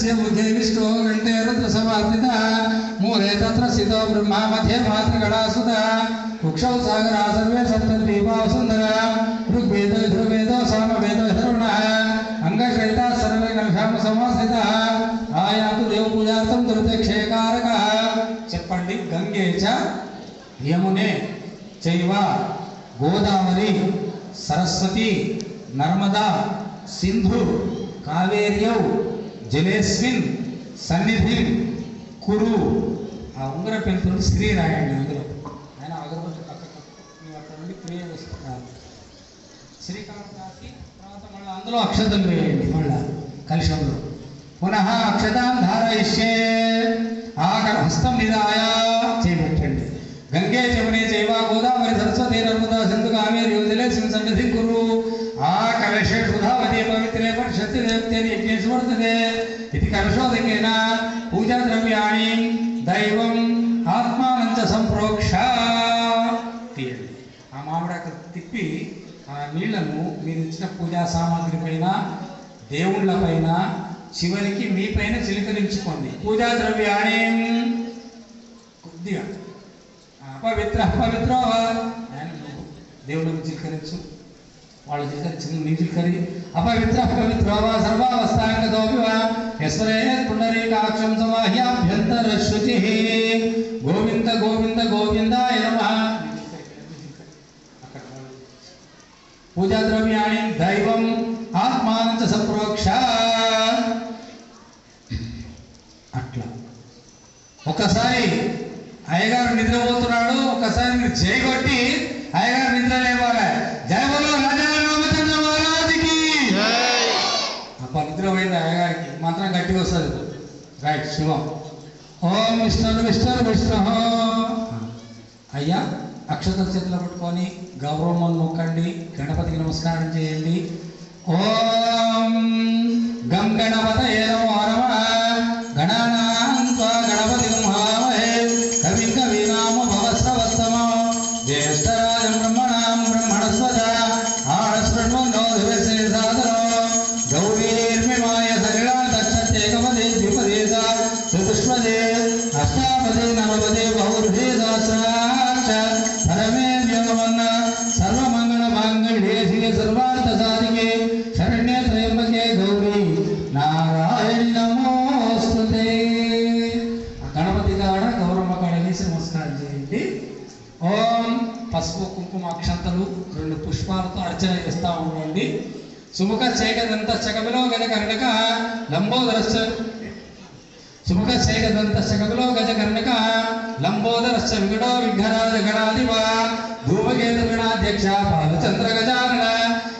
तस्य बुद्धे विष्णो कण्ठे रुद्रसमार्थितः मूले तत्र स्थितो ब्रह्मा मध्ये मातृगणासुतः कुक्षौ सागरा सर्वे सप्तद्वीपा सुन्दरा ऋग्वेदो यजुर्वेदो सामवेदो धरुणः अङ्गश्वेताः सर्वे नक्षाम समाश्रितः आयातु देवपूजार्थं दुर्दक्षेकारकः చెప్పండి గంగే చ యమునే చైవ గోదావరి సరస్వతి నర్మదా సింధు కావేర్యౌ జలేస్మిన్ సన్నిధి కురు. ఆ ఉంగరం పెంపుడు స్త్రీ రాయండి అందులో ఆయన అగరబత్తి పక్కకు మేము అక్కడ నుండి క్రియ చేస్తున్నారు. శ్రీకాంత్ రాసి తర్వాత మళ్ళీ అందులో అక్షతలు వేయండి మళ్ళీ కలుషంలో. పునః అక్షతాం ధారయిష్యే. ఆకర హస్తం నిదాయా చేపెట్టండి గంగే జమునే చైవ గోదావరి సరస్వతి నర్మదా సింధు కావేరి యోజలే సన్నిధి కురు ఆ కలశే సుధావతి పవిత్రే పరిషత్తి దేవతేని యజ్ఞేశ్వర్తతే ఇది కలశోదకేన నిత్యద్రవ్యాన్ని దైవం ఆత్మానంచ సంప్రోక్ష తీయండి. ఆ మామిడాకు తిప్పి ఆ నీళ్ళను మీరు ఇచ్చిన పూజా సామాగ్రి పైన దేవుళ్ళ పైన చివరికి మీ పైన చిలకరించుకోండి. పూజా ద్రవ్యాణి కొద్దిగా. అపవిత్ర అపవిత్ర. దేవుళ్ళకి చిలకరించు. వాళ్ళు చిలకరించిన నీ చిలికరి అపవిత్ర పవిత్ర వా సర్వావస్థాంగతోపి వా యస్వరే పుండరీకాక్షం పూజా దైవం ఆత్మానంద సంప్రోక్ష. అట్లా. ఒకసారి అయ్యగారు నిద్రపోతున్నాడు ఒకసారి మీరు చేయగొట్టి అయ్యగారు నిద్ర లేవాలి. జయ బలో మహారాజుకి. అప్ప నిద్రపోయింది అయ్యగారికి. మంత్రం గట్టిగా వస్తుంది. రైట్ శివం ఓం విష్ణు విష్ణు విష్ణు. అయ్యా అక్షత చేతిలో పట్టుకొని గౌరవం నొక్కండి. గణపతి నమస్కారం చేయండి. ఓం గం గణపతయే నమో నమః గణానాం త్వా గణపతి మహామహే కవిం కవీనామ భవస్తవస్తమ జ్యేష్ఠరాజం బ్రహ్మణాం బ్రహ్మణస్వత ఆడస్పృణ్వన్నో దివసే గౌరీర్మిమాయ సరిళా దక్షత్యేకపదే ద్విపదే చతుష్పదే అష్టాపదే నవపదే బహుర్భే సహస్రాక్ష మాంగళ్యే శివ సర్వార్థ సాధికే నారాయణ నమోస్తుతే. గణపతి కాడ గౌరమ్మ కాడ వేసి నమస్కారం చేయండి. ఓం పసుపు కుంకుమ అక్షంతలు రెండు పుష్పాలతో అర్చన చేస్తా ఉండండి. సుముఖ చేకదంత చకమిలో గజ కర్ణక లంబోదరస్య సుముఖ శైలదంత శకలో గజకర్ణక లంబోదరశ్చ విగడో విఘ్నరాజ గణాధిప. ధూమకేతు గణాధ్యక్ష బాలచంద్ర గజా.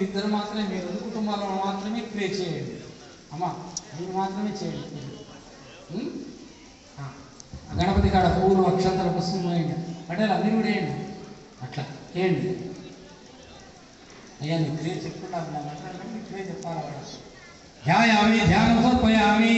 మీరిద్దరు మాత్రమే మీ రెండు కుటుంబాలలో మాత్రమే ప్రే చేయండి. అమ్మా మీరు మాత్రమే చేయండి. గణపతి కాడ పూలు అక్షంతల పుస్తకం వేయండి అంటే అన్నీ కూడా వేయండి. అట్లా వేయండి. అయ్యా నీ క్రియ చెప్పుకుంటా నీ క్రియ చెప్పాలి ధ్యాయామి ధ్యానం సమర్పయామి.